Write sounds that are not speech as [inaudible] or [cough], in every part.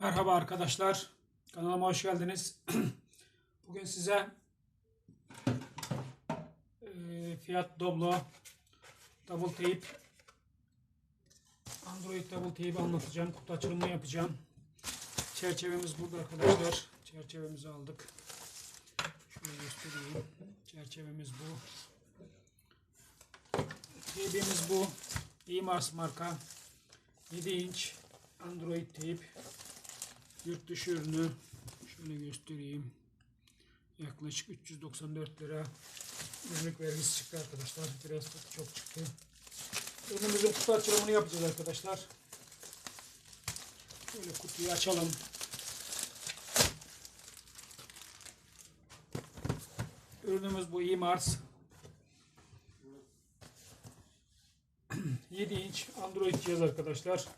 Merhaba arkadaşlar. Kanalıma hoş geldiniz. [clears throat] Bugün size e, Fiat Doblo Double Tape Android Double Tape'i anlatacağım. Kutu açılımını yapacağım. Çerçevemiz burada arkadaşlar. Çerçevemizi aldık. Şöyle göstereyim. Çerçevemiz bu. Tape'imiz bu. E-Mars marka. 7 inç Android tape. Yurt dışı ürünü şöyle göstereyim. Yaklaşık 394 lira ürünlük vergisi çıktı arkadaşlar. Biraz çok çıktı. Ürünümüzün kutu açılımını yapacağız arkadaşlar. Şöyle kutuyu açalım. Ürünümüz bu e-Mars. 7 [clears throat] inç Android cihaz arkadaşlar.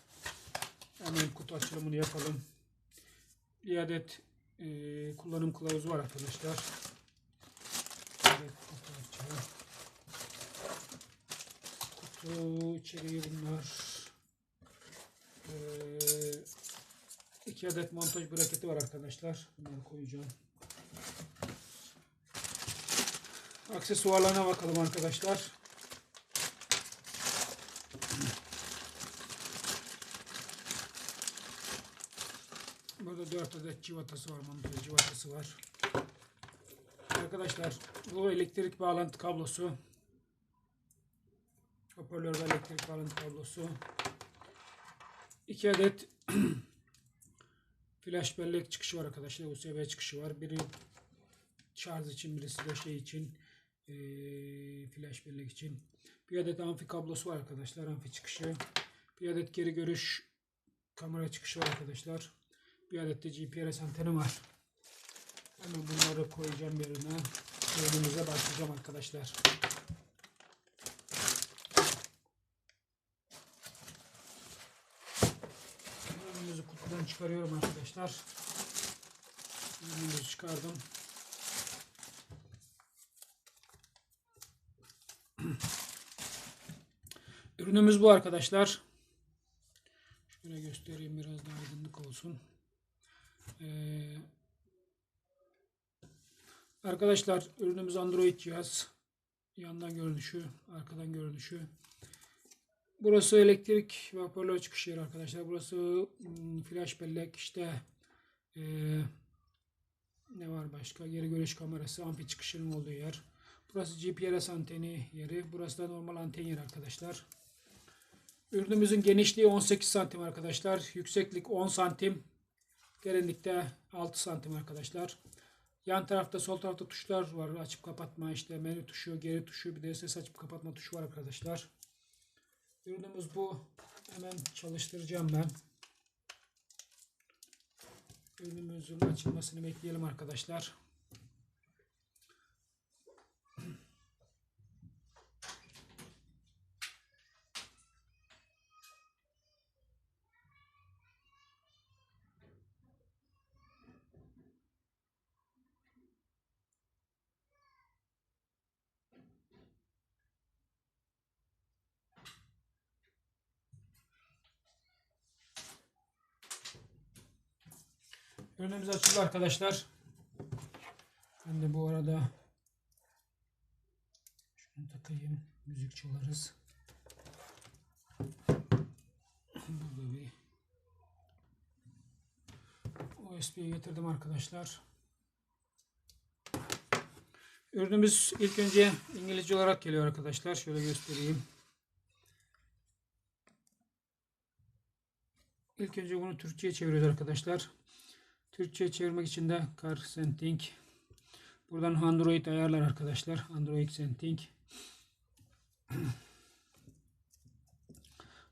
Hemen kutu açılımını yapalım. Bir adet e, kullanım kılavuzu var arkadaşlar. Kutu içeriği bunlar. E, iki adet montaj braketi var arkadaşlar. Bunları koyacağım. Aksesuarlarına bakalım arkadaşlar. Burada 4 adet civatası var, montaj civatası var. Arkadaşlar bu elektrik bağlantı kablosu. Hoparlör ve elektrik bağlantı kablosu. 2 adet [clears throat] flash bellek çıkışı var arkadaşlar. USB çıkışı var. Biri şarj için, birisi de şey için. eee, flash bellek için. Bir adet amfi kablosu var arkadaşlar. Amfi çıkışı. Bir adet geri görüş kamera çıkışı var arkadaşlar. Bir adet de GPS anteni var. Hemen bunları koyacağım yerine. Ürünümüze başlayacağım arkadaşlar. Ürünümüzü kutudan çıkarıyorum arkadaşlar. Ürünümüzü çıkardım. [clears throat] Ürünümüz bu arkadaşlar. Şöyle göstereyim biraz daha aydınlık olsun. Ee, arkadaşlar ürünümüz Android cihaz. Yandan görünüşü, arkadan görünüşü. Burası elektrik hoparlör çıkış yeri arkadaşlar. Burası hmm, flash bellek işte ee, ne var başka? Geri görüş kamerası, amfi çıkışının olduğu yer. Burası GPS anteni yeri. Burası da normal anten yeri arkadaşlar. Ürünümüzün genişliği 18 santim arkadaşlar. Yükseklik 10 santim. Derinlikte 6 santim arkadaşlar. Yan tarafta sol tarafta tuşlar var. Açıp kapatma işte menü tuşu, geri tuşu bir de ses açıp kapatma tuşu var arkadaşlar. Ürünümüz bu. Hemen çalıştıracağım ben. Ürünümüzün açılmasını bekleyelim arkadaşlar. Ürünümüz açıldı arkadaşlar. Ben de bu arada şunu takayım. Müzik çalarız. Burada bir USB'ye getirdim arkadaşlar. Ürünümüz ilk önce İngilizce olarak geliyor arkadaşlar. Şöyle göstereyim. İlk önce bunu Türkçe'ye çeviriyoruz arkadaşlar. Türkçe çevirmek için de Car Setting. Buradan Android ayarlar arkadaşlar. Android Setting.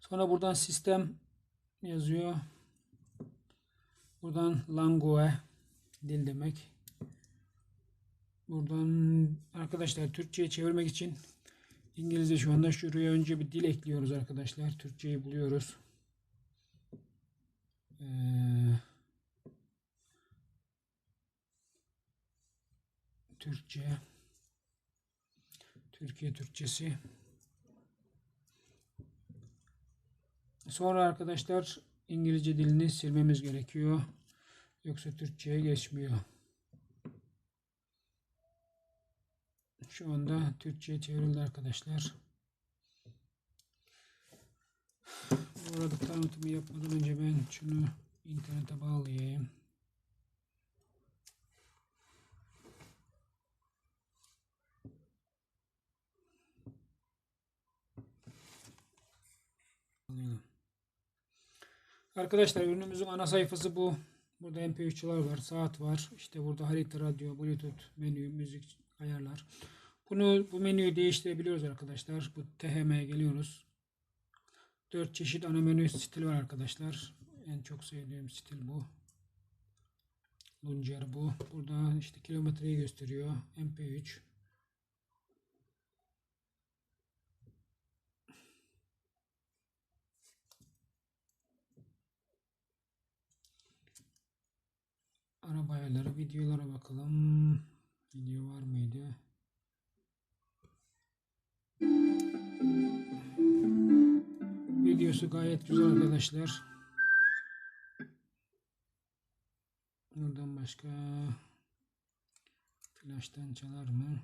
Sonra buradan sistem yazıyor. Buradan Langue dil demek. Buradan arkadaşlar Türkçe'ye çevirmek için İngilizce şu anda şuraya önce bir dil ekliyoruz arkadaşlar. Türkçeyi buluyoruz. Ee, Türkçe. Türkiye Türkçesi. Sonra arkadaşlar İngilizce dilini silmemiz gerekiyor. Yoksa Türkçe'ye geçmiyor. Şu anda Türkçe'ye çevrildi arkadaşlar. Bu arada tanıtımı yapmadan önce ben şunu internete bağlayayım. Arkadaşlar ürünümüzün ana sayfası bu. Burada MP3'ler var, saat var. İşte burada harita, radyo, bluetooth, menü, müzik, ayarlar. Bunu bu menüyü değiştirebiliyoruz arkadaşlar. Bu THM'ye geliyoruz. 4 çeşit ana menü stil var arkadaşlar. En çok sevdiğim stil bu. Luncer bu. Burada işte kilometreyi gösteriyor. MP3. Araba ayarları, videolara bakalım. Video var mıydı? Videosu gayet güzel arkadaşlar. Buradan başka flash'tan çalar mı?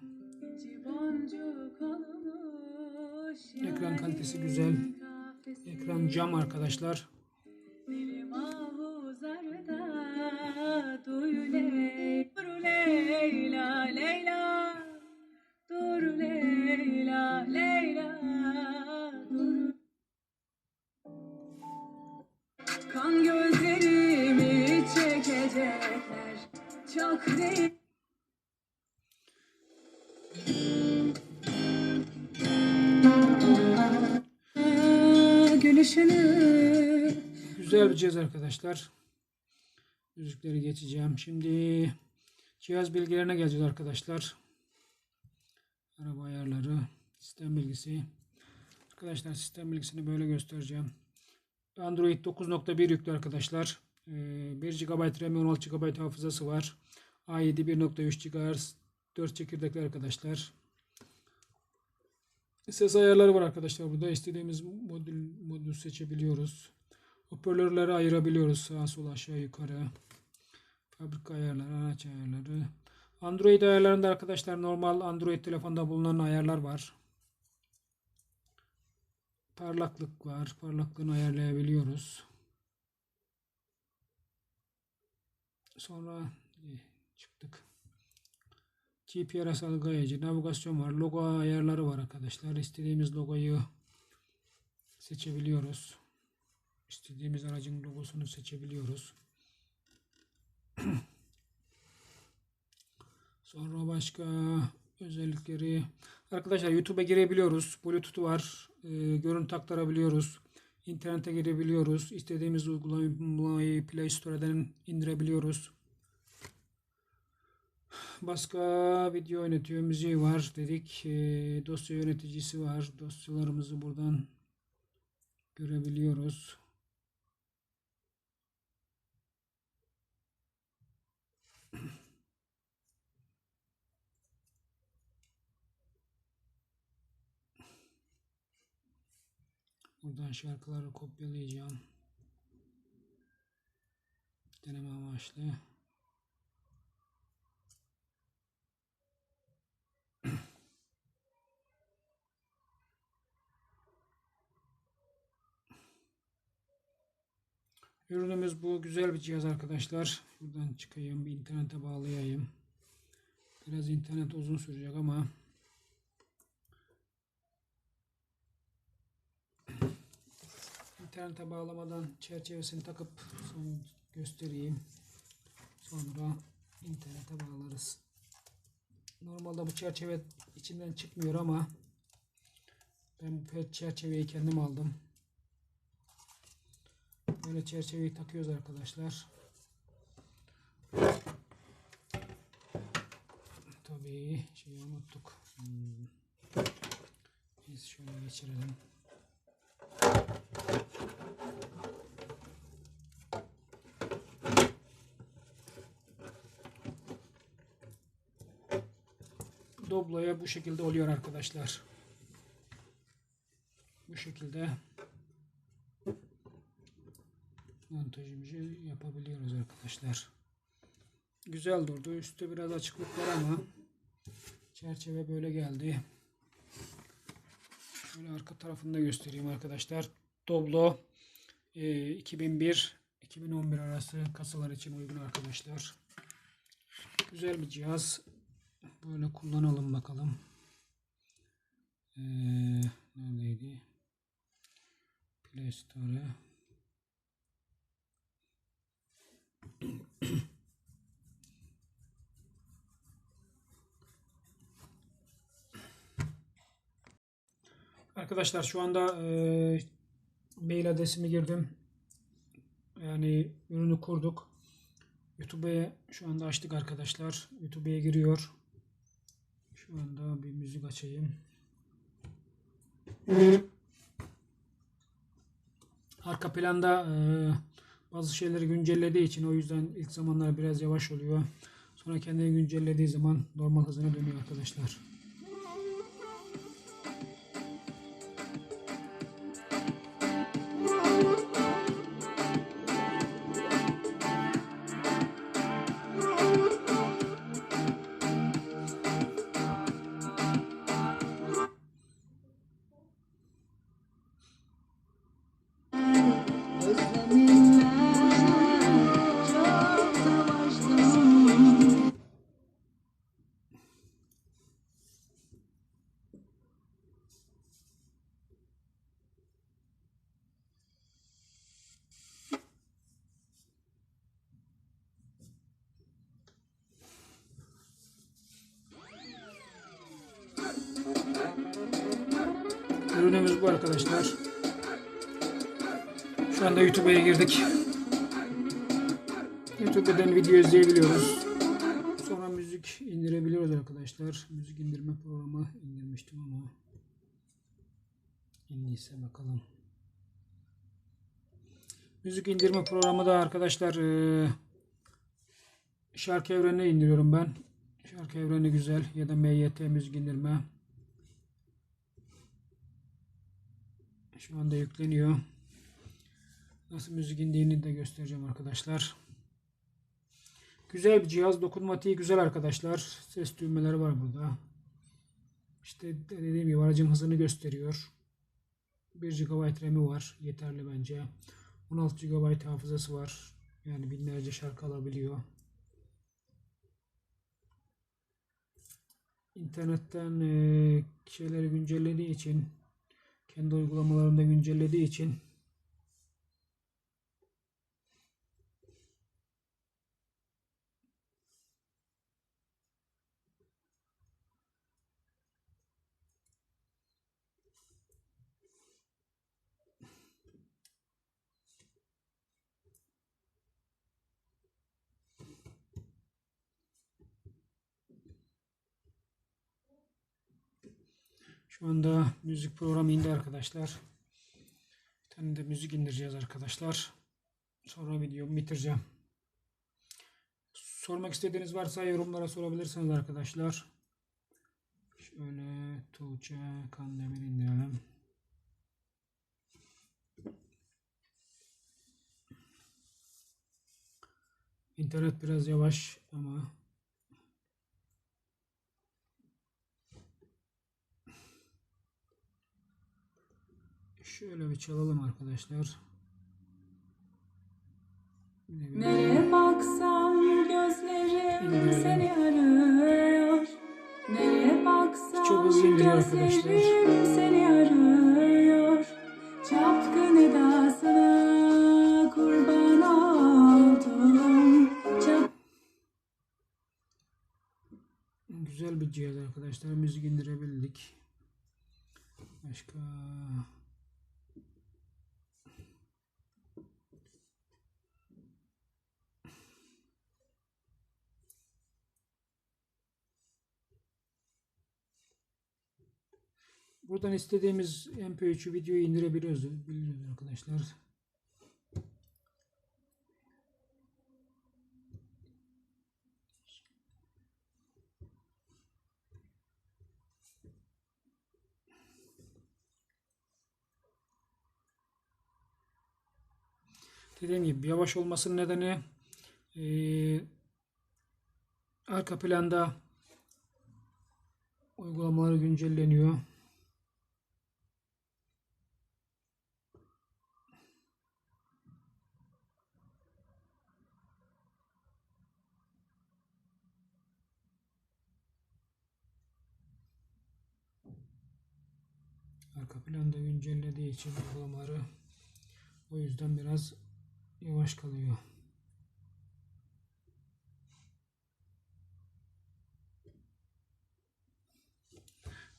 Ekran kalitesi güzel. Ekran cam arkadaşlar. Çok değil Gülüşünü Güzel bir cihaz arkadaşlar. Müzikleri geçeceğim. Şimdi cihaz bilgilerine geleceğiz arkadaşlar. Araba ayarları, sistem bilgisi. Arkadaşlar sistem bilgisini böyle göstereceğim. Android 9.1 yüklü arkadaşlar. Ee, 1 GB RAM 16 GB hafızası var. A7 1.3 GHz 4 çekirdekli arkadaşlar. Ses ayarları var arkadaşlar. Burada istediğimiz modül, modül seçebiliyoruz. Hoparlörleri ayırabiliyoruz. Sağa sola aşağı yukarı. Fabrika ayarları, araç ayarları. Android ayarlarında arkadaşlar normal Android telefonda bulunan ayarlar var. Parlaklık var. Parlaklığını ayarlayabiliyoruz. Sonra eh, çıktık. GPS algılayıcı, navigasyon var. Logo ayarları var arkadaşlar. İstediğimiz logoyu seçebiliyoruz. İstediğimiz aracın logosunu seçebiliyoruz. [clears throat] Sonra başka özellikleri arkadaşlar YouTube'a girebiliyoruz. Bluetooth var. Ee, görüntü aktarabiliyoruz. İnternete girebiliyoruz. İstediğimiz uygulamayı Play Store'dan indirebiliyoruz. Başka video yönetiyor, var dedik. Ee, dosya yöneticisi var. Dosyalarımızı buradan görebiliyoruz. Buradan şarkıları kopyalayacağım. Deneme amaçlı. [clears throat] Ürünümüz bu güzel bir cihaz arkadaşlar. Şuradan çıkayım bir internete bağlayayım. Biraz internet uzun sürecek ama internete bağlamadan çerçevesini takıp son göstereyim. Sonra internete bağlarız. Normalde bu çerçeve içinden çıkmıyor ama ben bu çerçeveyi kendim aldım. Böyle çerçeveyi takıyoruz arkadaşlar. Tabii şeyi unuttuk. Hmm. Biz şöyle geçirelim. Doblo'ya bu şekilde oluyor arkadaşlar. Bu şekilde montajımızı yapabiliyoruz arkadaşlar. Güzel durdu. Üstte biraz açıklık var ama çerçeve böyle geldi. Şöyle arka tarafını da göstereyim arkadaşlar. Doblo e, 2001 2011 arası kasalar için uygun arkadaşlar. Güzel bir cihaz. Böyle kullanalım bakalım. Ee, neredeydi? Play Store. Arkadaşlar şu anda e, mail adresimi girdim. Yani ürünü kurduk. YouTube'a şu anda açtık arkadaşlar. YouTube'a giriyor. Şu anda bir müzik açayım. Arka planda e, bazı şeyleri güncellediği için o yüzden ilk zamanlar biraz yavaş oluyor. Sonra kendini güncellediği zaman normal hızına dönüyor arkadaşlar. Bu arkadaşlar. Şu anda YouTube'a girdik. YouTube'dan video izleyebiliyoruz. Sonra müzik indirebiliyoruz arkadaşlar. Müzik indirme programı indirmiştim ama indiyse bakalım. Müzik indirme programı da arkadaşlar eee, şarkı evrenine indiriyorum ben. Şarkı evreni güzel ya da MYT müzik indirme. Şu anda yükleniyor. Nasıl müzik indiğini de göstereceğim arkadaşlar. Güzel bir cihaz. Dokunmatiği güzel arkadaşlar. Ses düğmeleri var burada. İşte dediğim gibi aracın hızını gösteriyor. 1 GB RAM'i var. Yeterli bence. 16 GB hafızası var. Yani binlerce şarkı alabiliyor. İnternetten şeyleri güncellediği için kendi uygulamalarında güncellediği için Şu anda müzik programı indi arkadaşlar. Bir tane de müzik indireceğiz arkadaşlar. Sonra videomu bitireceğim. Sormak istediğiniz varsa yorumlara sorabilirsiniz arkadaşlar. Şöyle Tuğçe Kandemir indirelim. İnternet biraz yavaş ama şöyle bir çalalım arkadaşlar. Nereye baksam gözlerim seni arıyor Nereye baksam Çok hızlı indiriyor arkadaşlar. seni arıyor Çapkın edasına kurban oldum Çap Güzel bir cihaz arkadaşlar. Müzik indirebildik. Başka Buradan istediğimiz MP3'ü videoyu indirebiliyoruz biliyoruz arkadaşlar. Dediğim gibi yavaş olmasının nedeni eee, arka planda uygulamaları güncelleniyor. Arka planda güncellediği için uygulamaları o yüzden biraz yavaş kalıyor.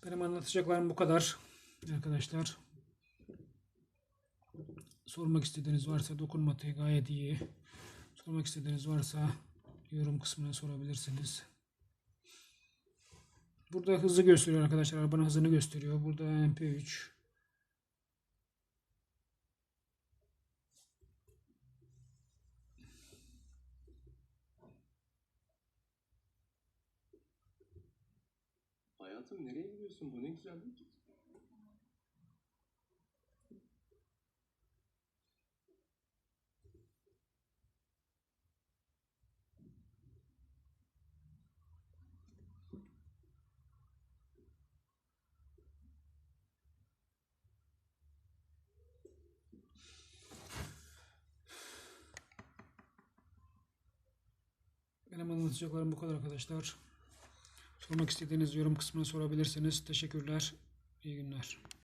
Benim anlatacaklarım bu kadar arkadaşlar. Sormak istediğiniz varsa dokunmatiği gayet iyi. Sormak istediğiniz varsa yorum kısmına sorabilirsiniz. Burada hızı gösteriyor arkadaşlar. Arabanın hızını gösteriyor. Burada MP3. Hayatım nereye gidiyorsun? Bu ne güzellik. Benim anlatacaklarım bu kadar arkadaşlar. Sormak istediğiniz yorum kısmına sorabilirsiniz. Teşekkürler. İyi günler.